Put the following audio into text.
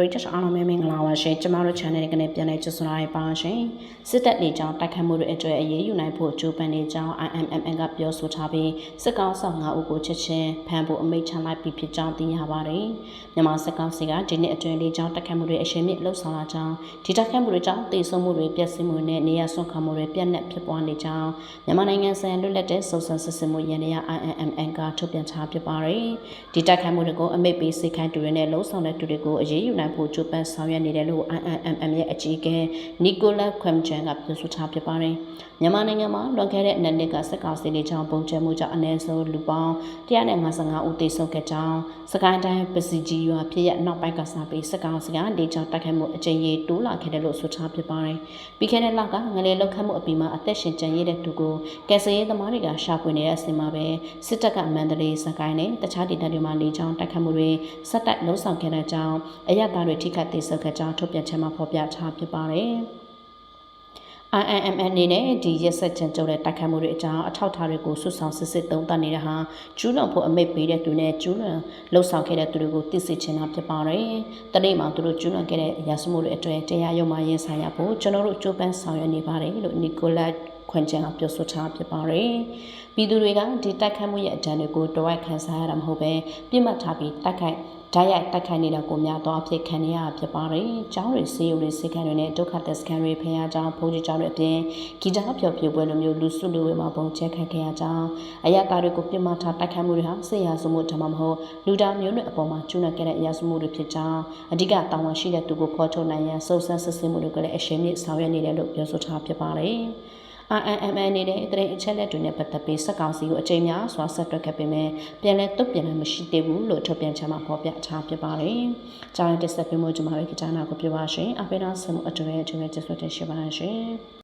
ပရိသတ်အားလုံးပဲမင်္ဂလာပါရှင်ကျမတို့ channel ကနေပြန်လည်ကြိုဆိုလာပါရှင်စစ်တပ်နေကြောင်းတိုက်ခတ်မှုတွေအတွေ့အရေးယူနိုင်ဖို့ကြိုးပမ်းနေကြောင်း IMMN ကပြောဆိုထားပြီးစစ်ကောင်ဆောင်9ဦးကိုချက်ချင်းဖမ်းဖို့အမိန့်ချလိုက်ပြီးဖြစ်ကြောင်းသိရပါတယ်မြန်မာစစ်ကောင်စီကဒီနေ့အတွင်းလေးကြောင်းတိုက်ခတ်မှုတွေအရှိန်မြင့်လှုပ်ဆောင်လာကြောင်းဒီတိုက်ခတ်မှုတွေကြောင့်တေဆုံးမှုတွေပျက်စီးမှုတွေနဲ့နေရာဆွန့်ခါမှုတွေပြန့်နှံ့ဖြစ်ပွားနေကြောင်းမြန်မာနိုင်ငံဆိုင်လွတ်လပ်တဲ့စုံစမ်းစစ်ဆေးမှုရန်ရာ IMMN ကထုတ်ပြန်ထားဖြစ်ပါတယ်ဒီတိုက်ခတ်မှုတွေကိုအမိန့်ပေးစိတ်ခိုင်းသူတွေနဲ့လှုံ့ဆော်တဲ့သူတွေကိုအရေးယူနိုင်ဖို့ကြိုးပမ်းဆောင်ရွက်နေတယ်လို့ IMM ရဲ့အကြီးအကဲနီကိုလာခွမ်ချန်ကပြောဆိုထားဖြစ်ပါတယ်။မြန်မာနိုင်ငံမှာလွန်ခဲ့တဲ့နှစ်နှစ်ကစက်ကောင်စီတွေကြောင့်ပုံကျဲမှုကြောင့်အနည်းဆုံးလူပေါင်း155ဦးသေဆုံးခဲ့ကြောင်းစကိုင်းတိုင်းပစီဂျီရွာဖြစ်ရနောက်ပိုင်းကစပြီးစက်ကောင်စီကဒေကြောင့်တိုက်ခိုက်မှုအကြိမ်ကြီးတိုးလာခဲ့တယ်လို့ဆိုထားဖြစ်ပါတယ်။ပြီးခဲ့တဲ့လကငလေလောက်ခတ်မှုအပြီးမှာအသက်ရှင်ကျန်ရတဲ့သူကိုကယ်ဆယ်ရေးသမားတွေကရှာဖွေနေတဲ့အချိန်မှာပဲစစ်တပ်ကမန္တလေးစကိုင်းနဲ့တခြားဒေသတွေမှာလေကြောင်းတိုက်ခိုက်မှုတွေဆက်တိုက်လှုံ့ဆော်ခဲ့တဲ့ကြောင်းအရသားတွေထိခိုက်သေဆုံးခဲ့ကြောင်းထုတ်ပြန်ချက်မှာဖော်ပြထားဖြစ်ပါတယ်။ IMM အနေနဲ့ဒီရက်ဆက်ချင်ကြုံတဲ့တိုက်ခိုက်မှုတွေအကြောင်းအထောက်အထားတွေကိုဆွဆောင်စစ်စစ်သုံးသပ်နေတဲ့ဟာကျူးလွန်ဖို့အမိတ်ပေးတဲ့သူနဲ့ကျူးလွန်လှုပ်ဆောင်ခဲ့တဲ့သူတွေကိုသိစေချင်တာဖြစ်ပါတယ်။တနေ့မှသူတို့ကျူးလွန်ခဲ့တဲ့ရာဇမှုတွေအတွေ့တရားရုံးမှာရင်ဆိုင်ရဖို့ကျွန်တော်တို့ကြိုးပမ်းဆောင်ရွက်နေပါတယ်လို့နီကိုလာခွန်ချန်ကပြောဆိုထားဖြစ်ပါတယ်။ပြည်သူတွေကဒီတိုက်ခိုက်မှုရဲ့အကြံတွေကိုတဝိုက်ခံစားရတာမဟုတ်ပဲပြစ်မှတ်ထားပြီးတိုက်ခိုက် ဓာတ်ရိုက်တိုက်ခိုက်နေတာကိုများတော့အဖြစ်ခံရရဖြစ်ပါတယ်။ကျောင်းတွေဆေးရုံတွေစိတ်ခံတွေနဲ့ဒုက္ခသက်စခန်းတွေဖျားကျောင်းဘုန်းကြီးကျောင်းတွေအပြင်ဂီတဖျော်ဖြေပွဲလိုမျိုးလူစုလူဝေးမှာပုံချဲခံခဲ့ရကြောင်းအရတာတွေကိုပြစ်မှတ်ထားတိုက်ခိုက်မှုတွေဟာဆေးရစုမှုဒါမှမဟုတ်လူသားမျိုးနွယ်အပေါ်မှာကျူးလွန်ခဲ့တဲ့အရာစုမှုတွေဖြစ်ကြောင်းအဓိကတာဝန်ရှိတဲ့သူကိုဖော်ထုတ်နိုင်ရန်စုံစမ်းစစ်ဆေးမှုတွေကလည်းအရှိန်မြင့်ဆောင်ရွက်နေတယ်လို့ပြောဆိုထားဖြစ်ပါတယ်။ IMM နေတဲ့တရင်အချက်လက်တွေနဲ့ပတ်သက်ပြီးစက်ကောင်စီကိုအကြိမ်များစွာဆက်တွက်ခဲ့ပေမဲ့ပြန်လဲတုတ်ပြန်လည်းမရှိသေးဘူးလို့ထုတ်ပြန်ချမှာဖော်ပြထားဖြစ်ပါတယ်။ကြားရတဲ့ဆက်ပြမှုကျွန်မတို့ကကြားနာကိုပြောပါရှင်။အပိနာဆမှုအတွဲအတွဲကျေးဇူးတင်ရှိပါရှင်။